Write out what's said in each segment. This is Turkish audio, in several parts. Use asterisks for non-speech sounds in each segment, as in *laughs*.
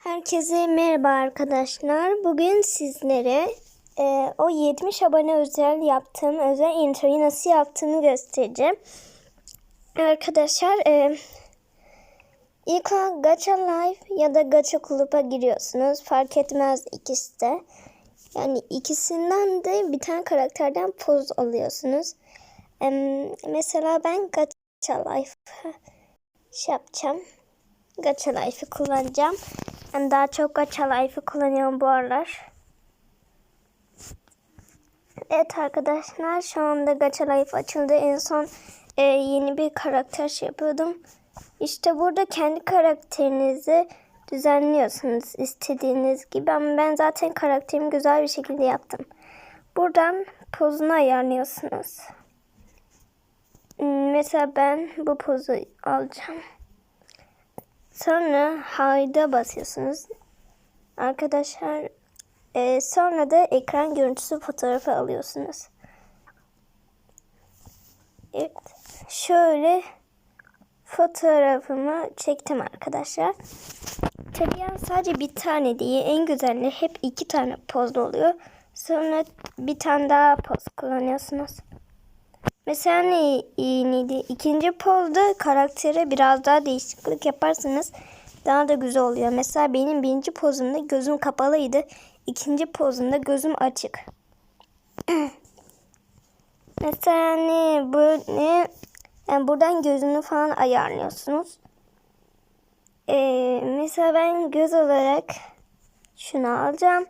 Herkese merhaba arkadaşlar. Bugün sizlere e, o 70 abone özel yaptığım özel introyu nasıl yaptığımı göstereceğim. Arkadaşlar e, ilk olarak Gacha Life ya da Gacha Kulüp'e giriyorsunuz. Fark etmez ikisi de. Yani ikisinden de bir tane karakterden poz alıyorsunuz. E, mesela ben Gacha Life *laughs* şey yapacağım. Gacha Life'ı kullanacağım. Ben daha çok Gacha Life'ı kullanıyorum bu aralar. Evet arkadaşlar şu anda Gacha Life açıldı. En son e, yeni bir karakter şey yapıyordum. İşte burada kendi karakterinizi düzenliyorsunuz istediğiniz gibi. Ama ben zaten karakterimi güzel bir şekilde yaptım. Buradan pozunu ayarlıyorsunuz. Mesela ben bu pozu alacağım. Sonra hayda basıyorsunuz. Arkadaşlar e, sonra da ekran görüntüsü fotoğrafı alıyorsunuz. Evet. Şöyle fotoğrafımı çektim arkadaşlar. Tabii yani sadece bir tane değil. En güzeli hep iki tane poz oluyor. Sonra bir tane daha poz kullanıyorsunuz. Mesela ne iyi neydi? İkinci pozda karaktere biraz daha değişiklik yaparsanız daha da güzel oluyor. Mesela benim birinci pozumda gözüm kapalıydı. İkinci pozumda gözüm açık. *clears throat* Mesela ne böyle yani buradan gözünü falan ayarlıyorsunuz. Ee, mesela ben göz olarak şunu alacağım.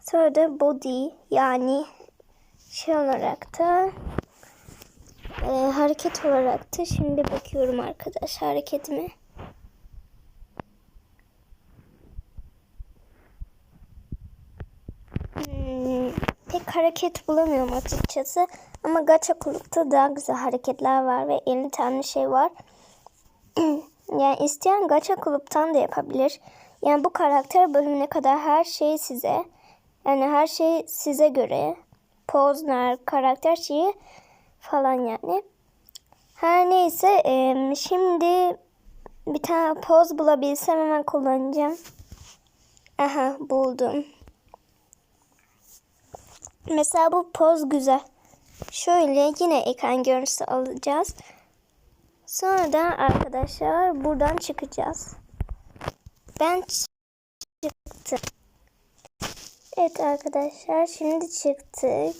Sonra da body yani şey olarak da e, hareket olarak da şimdi bakıyorum arkadaş hareketime. Hmm, pek hareket bulamıyorum açıkçası. Ama Gacha Kulüp'te daha güzel hareketler var ve 50 tane şey var. *clears throat* yani isteyen Gacha Kulüp'ten de yapabilir. Yani bu karakter bölümüne kadar her şey size. Yani her şey size göre. Pozlar, karakter şeyi falan yani. Her neyse e, şimdi bir tane poz bulabilsem hemen kullanacağım. Aha buldum. Mesela bu poz güzel. Şöyle yine ekran görüntüsü alacağız. Sonra da arkadaşlar buradan çıkacağız. Ben çıktım. Evet arkadaşlar şimdi çıktık.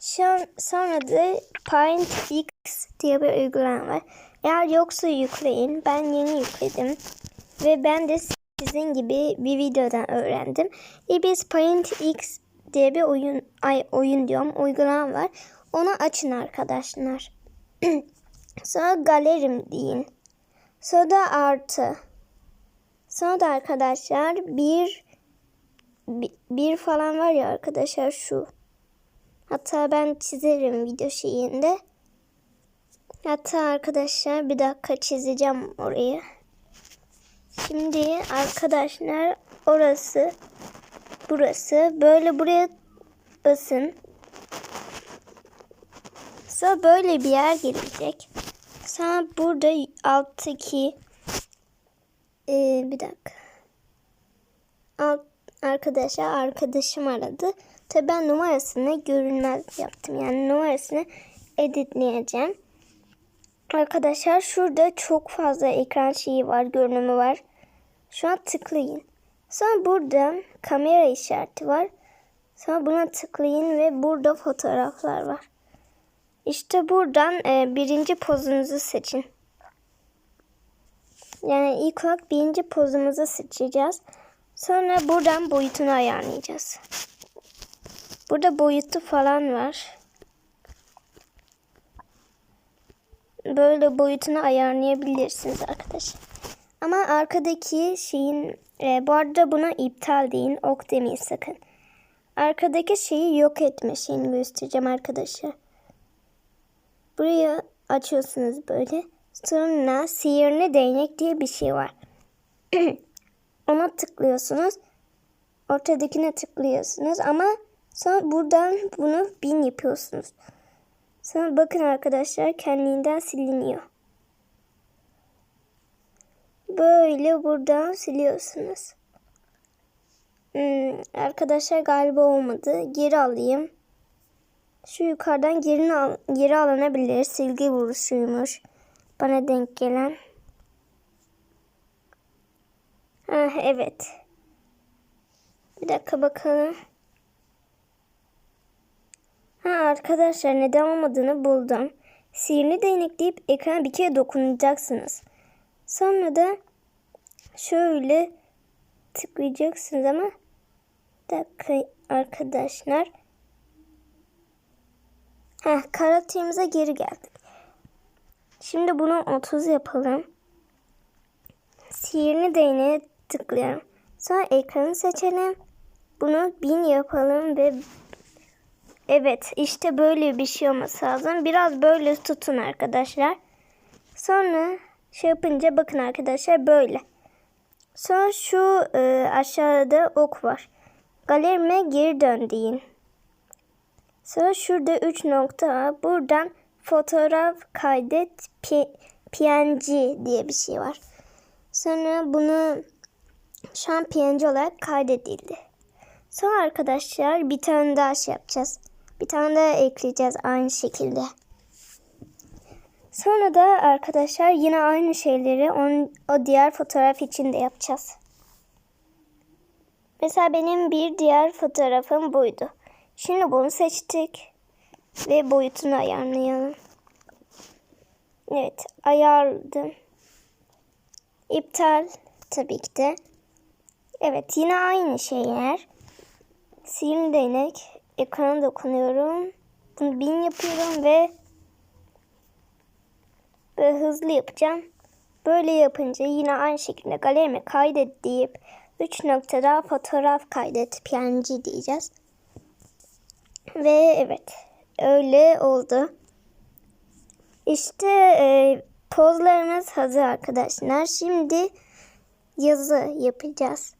Şu sonra da Paint X diye bir uygulama var. Eğer yoksa yükleyin. Ben yeni yükledim. Ve ben de sizin gibi bir videodan öğrendim. E biz Paint X diye bir oyun ay oyun diyorum uygulama var. Onu açın arkadaşlar. *clears throat* Sonra galerim deyin. Sonra da artı. Sonra da arkadaşlar bir bir, falan var ya arkadaşlar şu. Hatta ben çizerim video şeyinde. Hatta arkadaşlar bir dakika çizeceğim orayı. Şimdi arkadaşlar orası burası. Böyle buraya basın. Sonra böyle bir yer gelecek. Sonra burada alttaki ee, bir dakika. Alt, arkadaşa arkadaşım aradı. Tabi ben numarasını görünmez yaptım. Yani numarasını editleyeceğim. Arkadaşlar şurada çok fazla ekran şeyi var, görünümü var. Şu an tıklayın. Sonra burada kamera işareti var. Sonra buna tıklayın ve burada fotoğraflar var. İşte buradan e, birinci pozunuzu seçin. Yani ilk olarak birinci pozumuzu seçeceğiz. Sonra buradan boyutunu ayarlayacağız. Burada boyutu falan var. Böyle boyutunu ayarlayabilirsiniz arkadaşlar. Ama arkadaki şeyin e, bu arada buna iptal deyin. Ok demeyin sakın. Arkadaki şeyi yok etme şeyini göstereceğim arkadaşlar. Buraya açıyorsunuz böyle. Sonra sihirli değnek diye bir şey var. *clears throat* Ona tıklıyorsunuz. Ortadakine tıklıyorsunuz ama sonra buradan bunu bin yapıyorsunuz. Sonra bakın arkadaşlar kendiliğinden siliniyor. böyle buradan siliyorsunuz. Hmm, arkadaşlar galiba olmadı. Geri alayım. Şu yukarıdan geri, al geri alınabilir. Silgi vuruşuymuş. Bana denk gelen. Ha, evet. Bir dakika bakalım. Ha arkadaşlar neden olmadığını buldum. Sihirli değnekleyip ekrana bir kere dokunacaksınız. Sonra da şöyle tıklayacaksınız ama bir dakika arkadaşlar. Heh, karakterimize geri geldik. Şimdi bunu 30 yapalım. Sihirli değneğe tıklıyorum. Sonra ekranı seçelim. Bunu 1000 yapalım ve evet işte böyle bir şey olması lazım. Biraz böyle tutun arkadaşlar. Sonra şey yapınca bakın arkadaşlar böyle. Sonra şu e, aşağıda ok var. Galerime geri dön deyin. Sonra şurada 3 nokta var. Buradan fotoğraf kaydet PNG diye bir şey var. Sonra bunu PNG olarak kaydedildi. Sonra arkadaşlar bir tane daha şey yapacağız. Bir tane daha ekleyeceğiz aynı şekilde. Sonra da arkadaşlar yine aynı şeyleri on, o diğer fotoğraf için de yapacağız. Mesela benim bir diğer fotoğrafım buydu. Şimdi bunu seçtik. Ve boyutunu ayarlayalım. Evet ayarladım. İptal tabii ki de. Evet yine aynı şeyler. Sihirli değnek. Ekrana dokunuyorum. Bunu bin yapıyorum ve böyle hızlı yapacağım. Böyle yapınca yine aynı şekilde galerime kaydet deyip 3 noktada fotoğraf kaydet PNG diyeceğiz. Ve evet öyle oldu. İşte e, pozlarımız hazır arkadaşlar. Şimdi yazı yapacağız.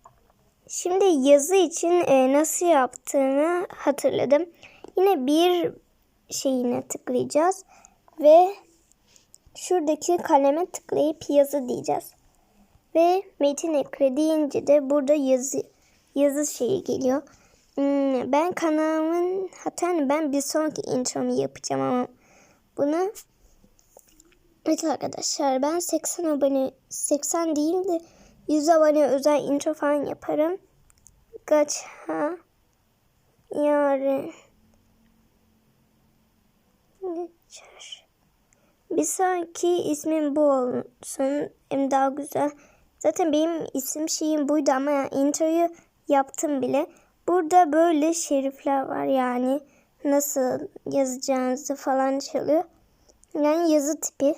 Şimdi yazı için e, nasıl yaptığını hatırladım. Yine bir şeyine tıklayacağız ve şuradaki kaleme tıklayıp yazı diyeceğiz. Ve metin ekle deyince de burada yazı yazı şeyi geliyor. Hmm, ben kanalımın hatta ben bir sonraki intromu yapacağım ama bunu Evet arkadaşlar ben 80 abone 80 değil de 100 abone özel intro falan yaparım. Kaç ha yarın geçer. Bir sonraki ismim bu olsun. Hem daha güzel. Zaten benim isim şeyim buydu ama yani introyu yaptım bile. Burada böyle şerifler var yani nasıl yazacağınızı falan çalıyor. Yani yazı tipi.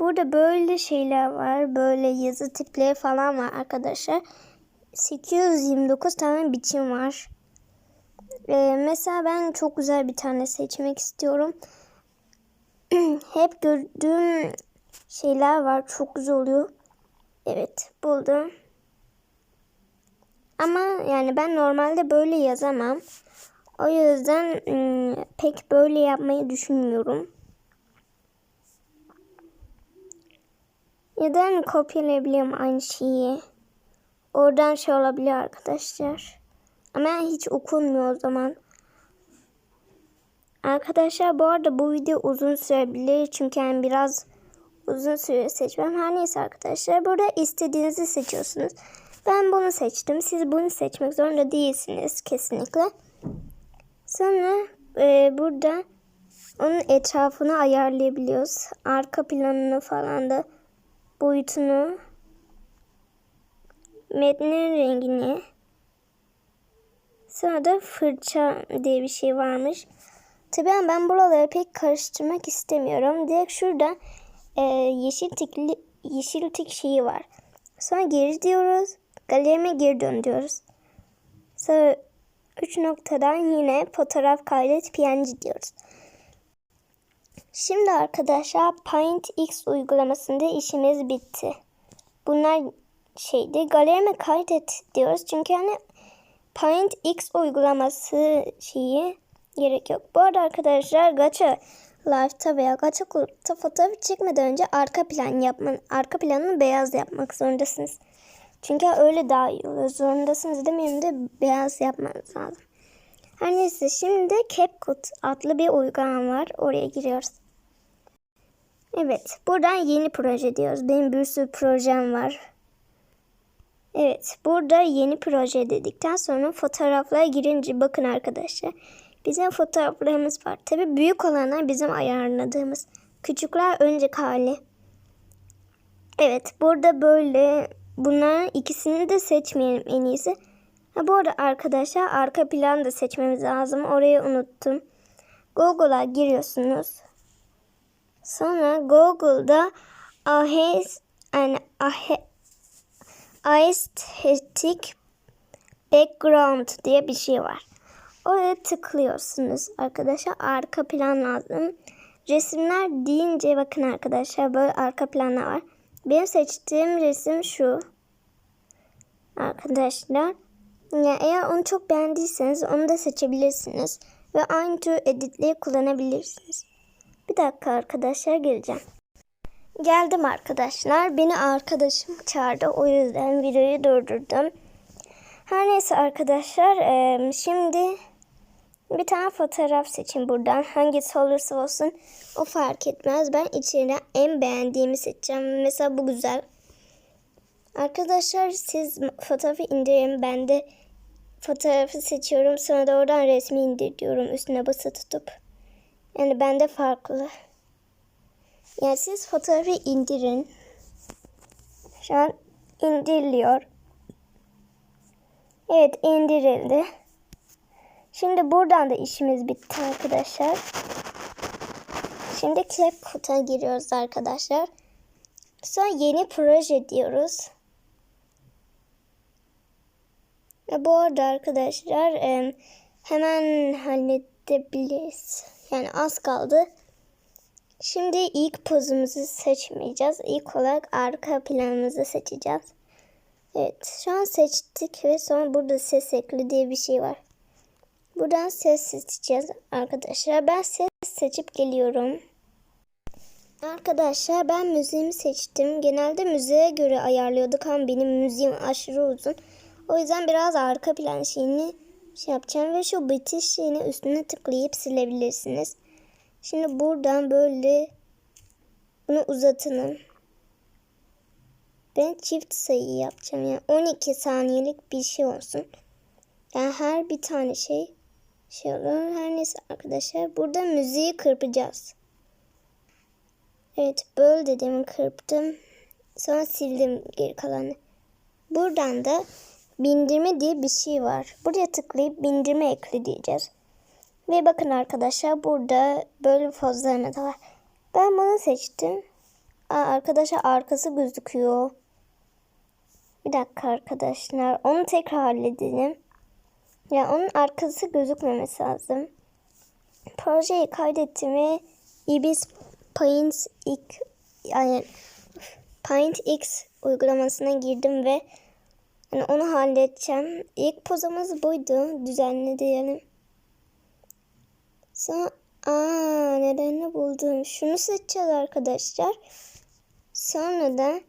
Burada böyle şeyler var. Böyle yazı tipleri falan var arkadaşlar. 829 tane biçim var. Ee, mesela ben çok güzel bir tane seçmek istiyorum. *clears throat* Hep gördüğüm şeyler var. Çok güzel oluyor. Evet buldum. Ama yani ben normalde böyle yazamam. O yüzden ım, pek böyle yapmayı düşünmüyorum. Hani kopyalayabiliyorum aynı şeyi. Oradan şey olabilir arkadaşlar. Ama hiç okunmuyor o zaman. Arkadaşlar bu arada bu video uzun sürebilir. Çünkü yani biraz uzun süre seçmem. Her neyse arkadaşlar. Burada istediğinizi seçiyorsunuz. Ben bunu seçtim. Siz bunu seçmek zorunda değilsiniz kesinlikle. Sonra e, burada onun etrafını ayarlayabiliyoruz. Arka planını falan da boyutunu metnin rengini sonra da fırça diye bir şey varmış. Tabii ben buraları pek karıştırmak istemiyorum. Direkt şurada e, yeşil tikli yeşil tik şeyi var. Sonra geri diyoruz. Galerime geri dön diyoruz. Sonra 3 noktadan yine fotoğraf kaydet png diyoruz. Şimdi arkadaşlar Paint X uygulamasında işimiz bitti. Bunlar şeydi. Galerime kaydet diyoruz. Çünkü hani Paint X uygulaması şeyi gerek yok. Bu arada arkadaşlar gacha Life'ta veya Gachakult'ta fotoğraf çekmeden önce arka plan yapman, arka planını beyaz yapmak zorundasınız. Çünkü öyle daha iyi oluyor. Zorundasınız demeyeyim de beyaz yapmanız lazım. Her neyse şimdi CapCut adlı bir uygulama var. Oraya giriyoruz. Evet buradan yeni proje diyoruz. Benim bir sürü projem var. Evet burada yeni proje dedikten sonra fotoğraflara girince bakın arkadaşlar. Bizim fotoğraflarımız var. Tabi büyük olanlar bizim ayarladığımız. Küçükler önceki hali. Evet burada böyle bunların ikisini de seçmeyelim en iyisi. Ha, bu arada arkadaşlar arka plan da seçmemiz lazım. Orayı unuttum. Google'a giriyorsunuz. Sonra Google'da ahes yani ahe, aesthetic background diye bir şey var. Oraya tıklıyorsunuz arkadaşlar. Arka plan lazım. Resimler deyince bakın arkadaşlar böyle arka planlar var. Benim seçtiğim resim şu. Arkadaşlar. Ya eğer onu çok beğendiyseniz onu da seçebilirsiniz. Ve aynı tür editleri kullanabilirsiniz. Bir dakika arkadaşlar geleceğim. Geldim arkadaşlar. Beni arkadaşım çağırdı. O yüzden videoyu durdurdum. Her neyse arkadaşlar. Şimdi bir tane fotoğraf seçin buradan. Hangisi olursa olsun o fark etmez. Ben içeriden en beğendiğimi seçeceğim. Mesela bu güzel. Arkadaşlar siz fotoğrafı indirin. Ben de fotoğrafı seçiyorum. Sonra da oradan resmi indir diyorum. Üstüne bası tutup. Yani bende farklı. Yani siz fotoğrafı indirin. Şu an indiriliyor. Evet indirildi. Şimdi buradan da işimiz bitti arkadaşlar. Şimdi CapCut'a giriyoruz arkadaşlar. Sonra yeni proje diyoruz. Ve bu arada arkadaşlar em, hemen halledebiliriz. Yani az kaldı. Şimdi ilk pozumuzu seçmeyeceğiz. İlk olarak arka planımızı seçeceğiz. Evet şu an seçtik ve sonra burada ses ekli diye bir şey var. Buradan ses seçeceğiz arkadaşlar. Ben ses seçip geliyorum. Arkadaşlar ben müziğimi seçtim. Genelde müziğe göre ayarlıyorduk ama benim müziğim aşırı uzun. O yüzden biraz arka plan şeyini şey yapacağım ve şu bitiş şeyini üstüne tıklayıp silebilirsiniz. Şimdi buradan böyle bunu uzatın. Ben çift sayı yapacağım. Yani 12 saniyelik bir şey olsun. Yani her bir tane şey şey olur. Her neyse arkadaşlar. Burada müziği kırpacağız. Evet böyle dedim kırptım. Sonra sildim geri kalanı. Buradan da bindirme diye bir şey var. Buraya tıklayıp bindirme ekle diyeceğiz. Ve bakın arkadaşlar burada böyle pozlarına da var. Ben bunu seçtim. Aa, arkadaşlar arkası gözüküyor. Bir dakika arkadaşlar. Onu tekrar halledelim. Ya onun arkası gözükmemesi lazım. Projeyi kaydettim ve Ibis Paint X yani Paint X uygulamasına girdim ve yani onu halledeceğim. İlk pozamız buydu. Düzenli diyelim. Sonra aa nedenini buldum. Şunu seçeceğiz arkadaşlar. Sonra da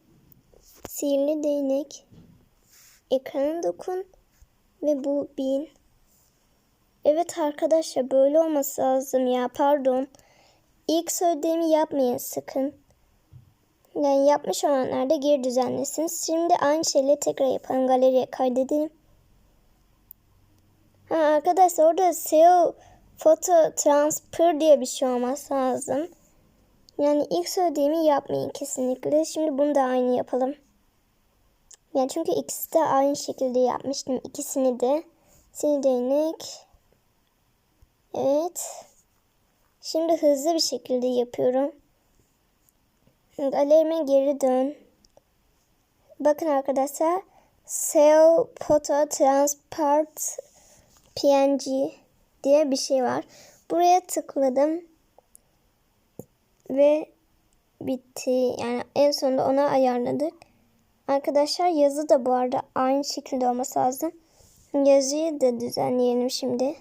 sihirli değnek ekrana dokun ve bu bin. Evet arkadaşlar böyle olması lazım ya pardon. İlk söylediğimi yapmayın sakın. Yani yapmış olanlar da geri düzenlesin. Şimdi aynı şeyle tekrar yapalım. Galeriye kaydedelim. Ha, arkadaşlar orada SEO foto transfer diye bir şey olması lazım. Yani ilk söylediğimi yapmayın kesinlikle. Şimdi bunu da aynı yapalım. Yani çünkü ikisi de aynı şekilde yapmıştım. ikisini de. Sil değnek. Evet. Şimdi hızlı bir şekilde yapıyorum. Galerime geri dön. Bakın arkadaşlar. Sell Photo Transport PNG diye bir şey var. Buraya tıkladım. Ve bitti. Yani en sonunda ona ayarladık. Arkadaşlar yazı da bu arada aynı şekilde olması lazım. Yazıyı da düzenleyelim şimdi.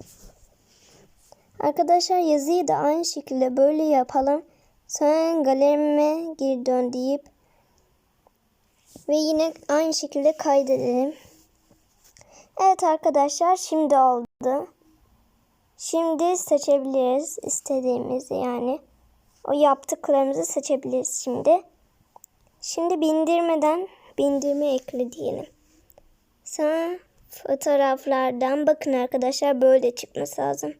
Arkadaşlar yazıyı da aynı şekilde böyle yapalım. Sonra galerime geri dön deyip ve yine aynı şekilde kaydedelim. Evet arkadaşlar şimdi oldu. Şimdi seçebiliriz istediğimizi yani. O yaptıklarımızı seçebiliriz şimdi. Şimdi bindirmeden bindirme ekle diyelim. Sonra fotoğraflardan bakın arkadaşlar böyle çıkması lazım.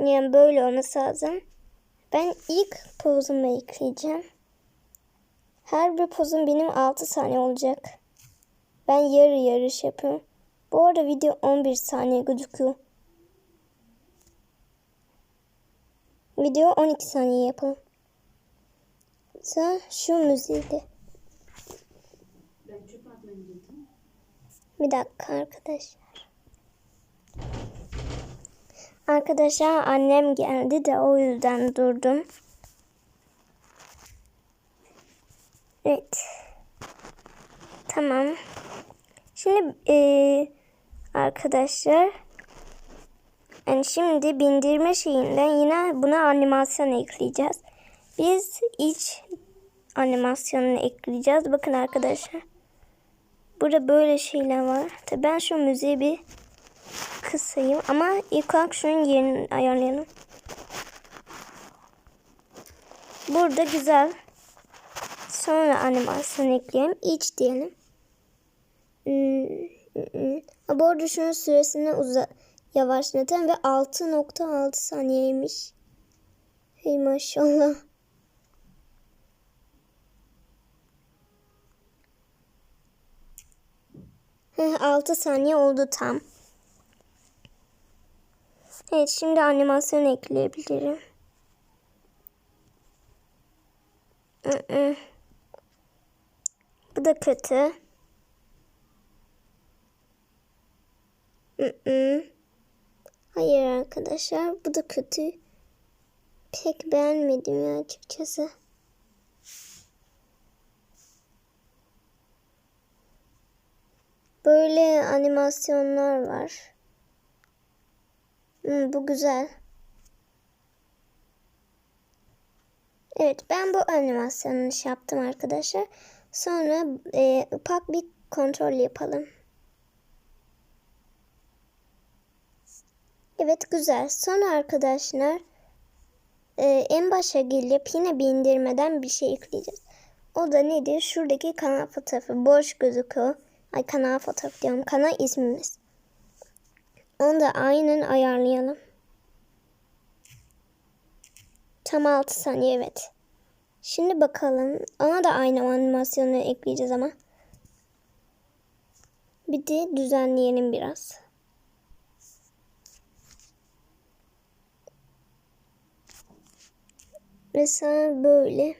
Yani böyle olması lazım. Ben ilk pozumu ekleyeceğim. Her bir pozum benim 6 saniye olacak. Ben yarı yarış yapıyorum. Bu arada video 11 saniye gözüküyor. Video 12 saniye yapalım. Sonra şu müziği de. Bir dakika arkadaşlar. Arkadaşlar annem geldi de o yüzden durdum. Evet. Tamam. Şimdi eee, arkadaşlar yani şimdi bindirme şeyinden yine buna animasyon ekleyeceğiz. Biz iç animasyonunu ekleyeceğiz. Bakın arkadaşlar. Burada böyle şeyler var. Tabii ben şu müziği bir kısayım ama ilk olarak şunun yerini ayarlayalım. Burada güzel. Sonra animasyon ekleyelim. İç diyelim. Hmm, hmm, hmm. Bu arada şunun süresini uza yavaşlatan ve 6.6 saniyeymiş. Hey maşallah. Heh, 6 saniye oldu tam. Evet şimdi animasyon ekleyebilirim. Mm-mm. Bu da kötü. Hayır arkadaşlar bu da kötü. Pek beğenmedim ya açıkçası. Böyle animasyonlar var. Hmm, bu güzel. Evet ben bu animasyonu şey yaptım arkadaşlar. Sonra e, ufak bir kontrol yapalım. Evet güzel. Sonra arkadaşlar e, en başa gelip yine bindirmeden bir şey ekleyeceğiz. O da nedir? Şuradaki kanal fotoğrafı boş gözüküyor. Ay kanal fotoğrafı diyorum. Kanal ismimiz. Onu da aynen ayarlayalım. Tam 6 saniye evet. Şimdi bakalım. Ona da aynı animasyonu ekleyeceğiz ama. Bir de düzenleyelim biraz. Mesela böyle.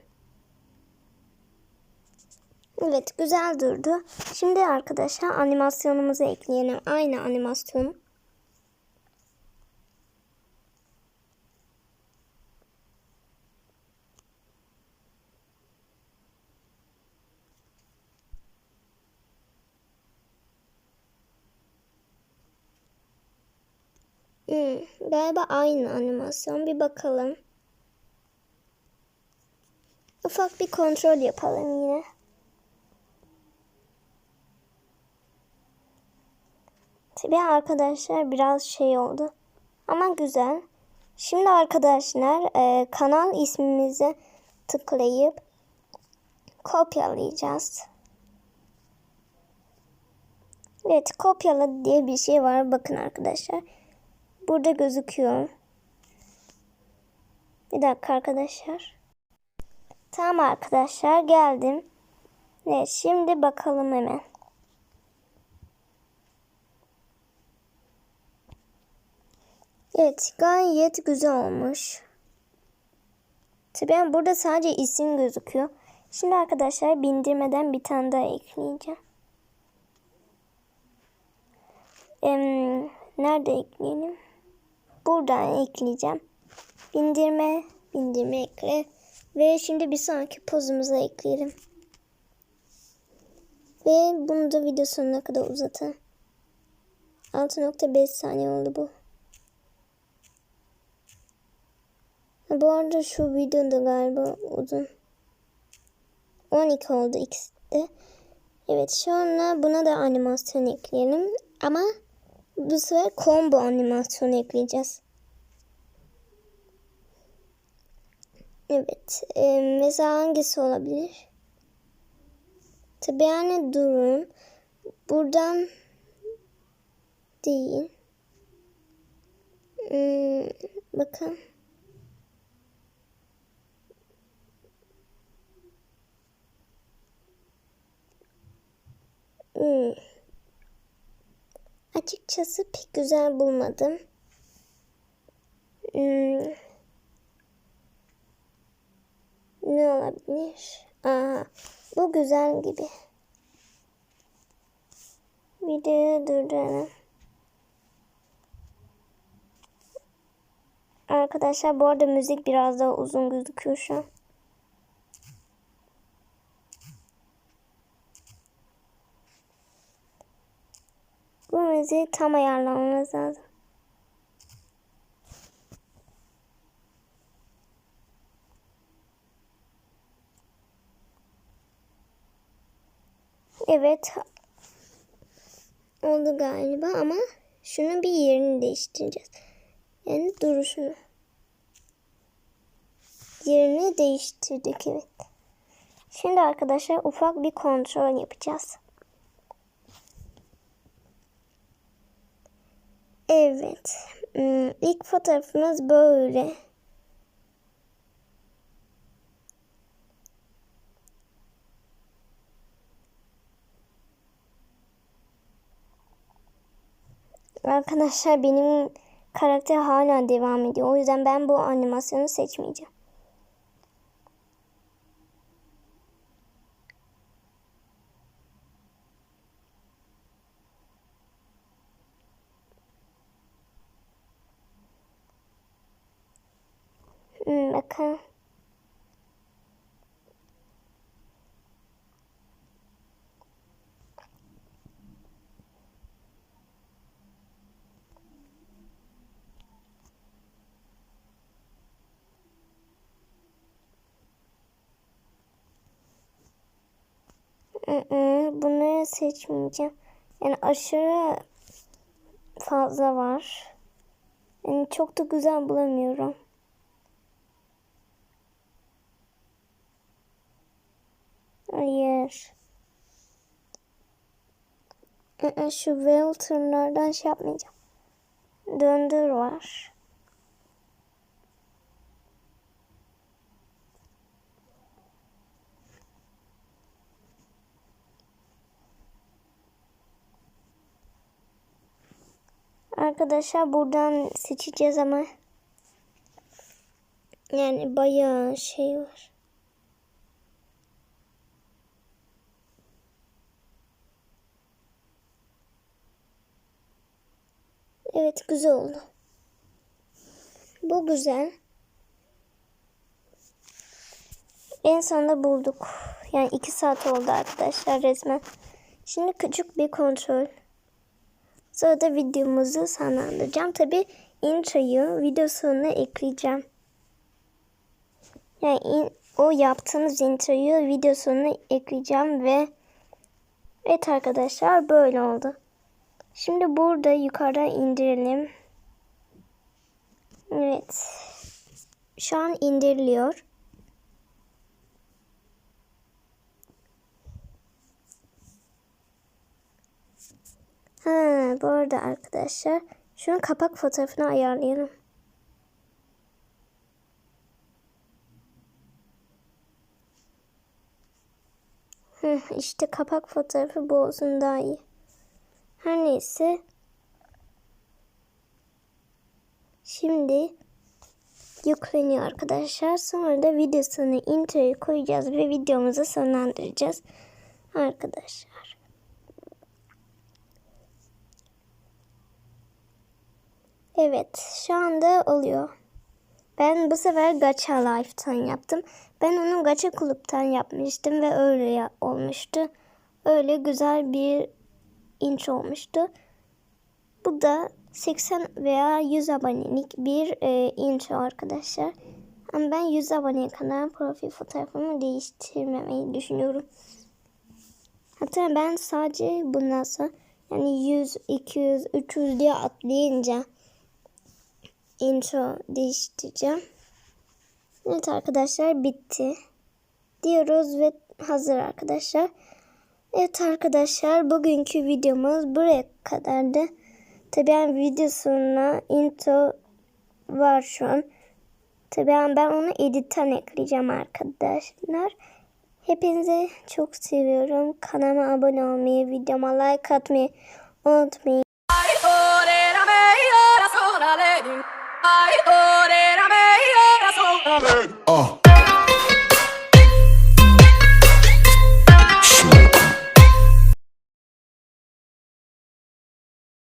Evet güzel durdu. Şimdi arkadaşlar animasyonumuzu ekleyelim. Aynı animasyon. Hmm, galiba aynı animasyon. Bir bakalım. Ufak bir kontrol yapalım yine. Tabii arkadaşlar biraz şey oldu. Ama güzel. Şimdi arkadaşlar e, kanal ismimizi tıklayıp kopyalayacağız. Evet kopyala diye bir şey var. Bakın arkadaşlar. Burada gözüküyor. Bir dakika arkadaşlar. Tamam arkadaşlar geldim. Evet şimdi bakalım hemen. Evet gayet güzel olmuş. Tabii burada sadece isim gözüküyor. Şimdi arkadaşlar bindirmeden bir tane daha ekleyeceğim. Ee, nerede ekleyelim? Buradan ekleyeceğim. Bindirme, bindirme ekle. Ve şimdi bir sonraki pozumuza ekleyelim. Ve bunu da video sonuna kadar uzatın. 6.5 saniye oldu bu. Bu arada şu video da galiba uzun. 12 oldu ikisi de. Evet şu anda buna da animasyon ekleyelim. Ama bu sefer combo animasyonu ekleyeceğiz. Evet. E, mesela hangisi olabilir? Tabii yani durun. Buradan değil. Hmm, bakın. Hmm. Açıkçası pek güzel bulmadım. Hmm. Ne olabilir? Aa, bu güzel gibi. Videoyu durduralım. Arkadaşlar bu arada müzik biraz daha uzun gözüküyor şu an. Bu müziği tam ayarlamamız lazım. Evet. Oldu galiba ama şunun bir yerini değiştireceğiz. Yani duruşunu. Yerini değiştirdik evet. Şimdi arkadaşlar ufak bir kontrol yapacağız. Evet. Hmm, İlk fotoğrafımız böyle. Arkadaşlar benim karakter hala devam ediyor. O yüzden ben bu animasyonu seçmeyeceğim. Hmm, bakın. Bunları seçmeyeceğim. Yani aşırı fazla var. Yani çok da güzel bulamıyorum. Hayır. Şu Welter'lardan şey yapmayacağım. Döndür var. Arkadaşlar buradan seçeceğiz ama yani bayağı şey var. Evet güzel oldu. Bu güzel. En sonunda bulduk. Yani iki saat oldu arkadaşlar resmen. Şimdi küçük bir kontrol. Sonra da videomuzu sonlandıracağım. Tabi introyu video sonuna ekleyeceğim. Yani in, o yaptığınız introyu video sonuna ekleyeceğim ve evet arkadaşlar böyle oldu. Şimdi burada yukarıdan indirelim. Evet. Şu an indiriliyor. Ha, bu arada arkadaşlar şunun kapak fotoğrafını ayarlayalım. Hı, işte kapak fotoğrafı bu olsun daha iyi. Her neyse. Şimdi yükleniyor arkadaşlar. Sonra da videosunu introyu koyacağız ve videomuzu sonlandıracağız. Arkadaşlar. Evet şu anda oluyor. Ben bu sefer Gacha Life'tan yaptım. Ben onu Gacha Kulüp'ten yapmıştım ve öyle olmuştu. Öyle güzel bir inç olmuştu. Bu da 80 veya 100 abonelik bir e, intro arkadaşlar. Ama ben 100 aboneye kadar profil fotoğrafımı değiştirmemeyi düşünüyorum. Hatta ben sadece bundan sonra yani 100, 200, 300 diye atlayınca intro değiştireceğim. Evet arkadaşlar bitti. Diyoruz ve hazır arkadaşlar. Evet arkadaşlar bugünkü videomuz buraya kadardı. Tabii ben videosuna intro var şu an. Tabii ben, ben onu editten ekleyeceğim arkadaşlar. Hepinizi çok seviyorum. Kanalıma abone olmayı, videoma like atmayı unutmayın. I thought it I made it, I